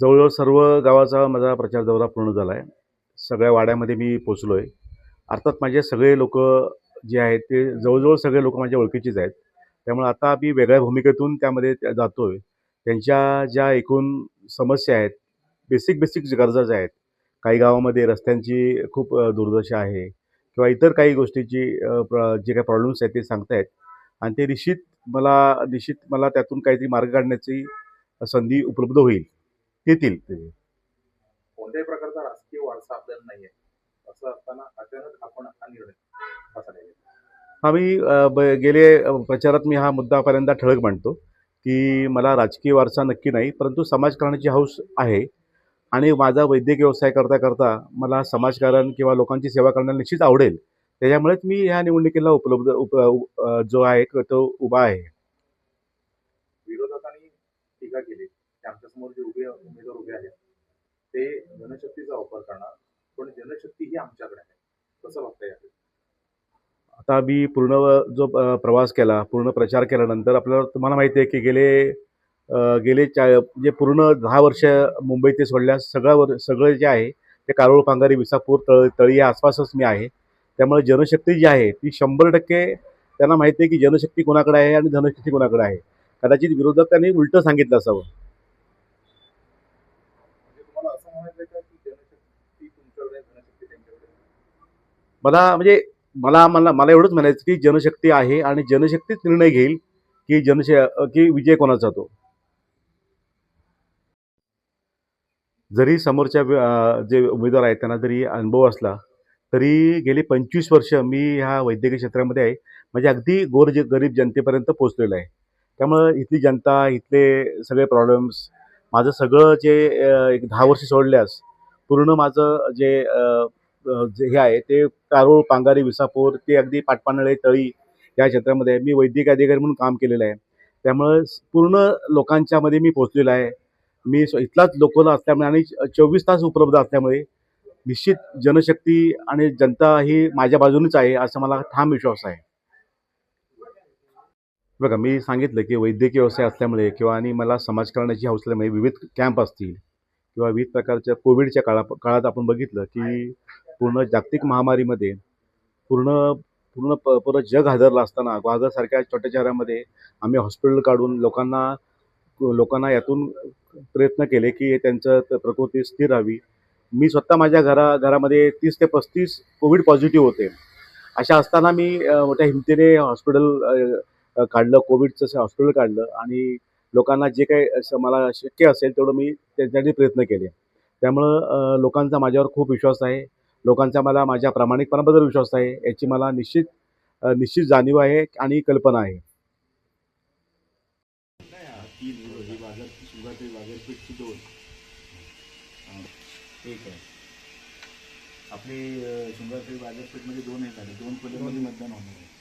जवळजवळ सर्व गावाचा माझा प्रचार दौरा पूर्ण झाला आहे. सगळ्या वाड्यामध्ये मी पोचलो आहे अर्थात माझे सगळे लोक जे आहेत ते जवळजवळ सगळे लोक माझ्या ओळखीचेच आहेत. त्यामुळे आता मी वेगळ्या भूमिकेतून त्यामध्ये जातो आहे त्यांच्या ज्या एकूण समस्या आहेत बेसिक बेसिक गरजा ज्या आहेत काही गावामध्ये रस्त्यांची खूप दुर्दशा आहे किंवा इतर काही गोष्टीची प्र जे काही प्रॉब्लेम्स आहेत ते सांगतायत. आणि ते निश्चित मला निश्चित मला त्यातून काहीतरी मार्ग काढण्याची संधी उपलब्ध होईल. येतील ते. कोणत्याही प्रकारचा राजकीय वारसा आपल्याला नाहीये. असं असताना अचानक आपण हा निर्णय नाही? आम्ही गेले प्रचारात मी हा मुद्दा पहिल्यांदा ठळक मांडतो की मला राजकीय वारसा नक्की नाही परंतु समाजकारणाची हौस आहे आणि माझा वैद्यकीय व्यवसाय करता करता मला समाजकारण किंवा लोकांची सेवा करण्याला निश्चित आवडेल. त्याच्यामुळेच मी ह्या निवडणुकीला उपलब्ध उप जो आहे तो उभा आहे विरोधकांनी टीका केली की आमच्यासमोर जे उभे उमेदवार उभे आहेत ते जनशक्तीचा वापर करणार पण जनशक्ती ही आमच्याकडे आहे. कसं बघता यात आता मी पूर्ण जो प्रवास केला पूर्ण प्रचार केल्यानंतर आपल्याला तुम्हाला माहिती आहे की गेले गेले चा जे पूर्ण दहा वर्ष मुंबई ते सोडल्यास सगळं वर सगळं जे आहे ते कारोळ पांगारी विसापूर तळ तळी या आसपासच मी आहे. त्यामुळे जनशक्ती जी आहे ती शंभर टक्के त्यांना माहिती आहे की जनशक्ती कोणाकडे आहे आणि धनशक्ती कोणाकडे आहे. कदाचित विरोधकांनी उलटं सांगितलं असावं म्हणजे तुम्हाला असं म्हणायचं का की जनशक्ती तुमच्याकडे आहे, जनशक्ती त्यांच्याकडे आहे? मला म्हणजे मला मला मला एवढंच म्हणायचं की जनशक्ती आहे आणि जनशक्तीच निर्णय घेईल की जनश की विजय कोणाचा तो जरी समोरच्या जे उमेदवार आहेत त्यांना जरी अनुभव असला तरी गेली पंचवीस वर्ष मी ह्या वैद्यकीय क्षेत्रामध्ये आहे. म्हणजे अगदी गोर जे गरीब जनतेपर्यंत पोचलेलो आहे. त्यामुळं इथली जनता इथले सगळे प्रॉब्लेम्स माझं सगळं जे एक दहा वर्ष सोडल्यास पूर्ण माझं जे जे हे आहे ते कारोळ पांगारी विसापूर ते अगदी पाटपानळे तळी या क्षेत्रामध्ये मी वैद्यकीय अधिकारी म्हणून काम केलेलं आहे. त्यामुळं पूर्ण लोकांच्यामध्ये मी पोचलेलो आहे. मी इथलाच लोकल असल्यामुळे आणि चोवीस तास उपलब्ध असल्यामुळे निश्चित जनशक्ती आणि जनता ही माझ्या बाजूनेच आहे असा मला ठाम विश्वास आहे. बघा मी सांगितलं की वैद्यकीय व्यवसाय असल्यामुळे किंवा आणि मला समाजकारणाची हौसल्यामुळे असल्यामुळे विविध कॅम्प असतील किंवा विविध प्रकारच्या कोविडच्या काळा काळात आपण बघितलं की पूर्ण जागतिक महामारीमध्ये पूर्ण पूर्ण प पूर्ण जग हादरला असताना ग्वाल्हेरसारख्या छोट्या शहरामध्ये आम्ही हॉस्पिटल काढून लोकांना लोकांना यातून प्रयत्न केले की त्यांचं प्रकृती स्थिर राहावी. मी स्वतः माझ्या घरा घरामध्ये तीस ते पस्तीस कोविड पॉझिटिव्ह होते. अशा असताना मी मोठ्या हिमतीने हॉस्पिटल काढलं कोविडचं हॉस्पिटल काढलं आणि लोकांना जे काही असं मला शक्य असेल तेवढं मी त्यांच्यासाठी प्रयत्न केले. त्यामुळं लोकांचा माझ्यावर खूप विश्वास आहे. लोकांचा मला माझ्या प्रामाणिकपणाबद्दल विश्वास आहे. याची मला निश्चित निश्चित जाणीव आहे आणि कल्पना आहे. तीन आहे आपली शंभर बाजारपेठमध्ये दोन आहेत. दोन पदामध्ये मतदान होणार आहे.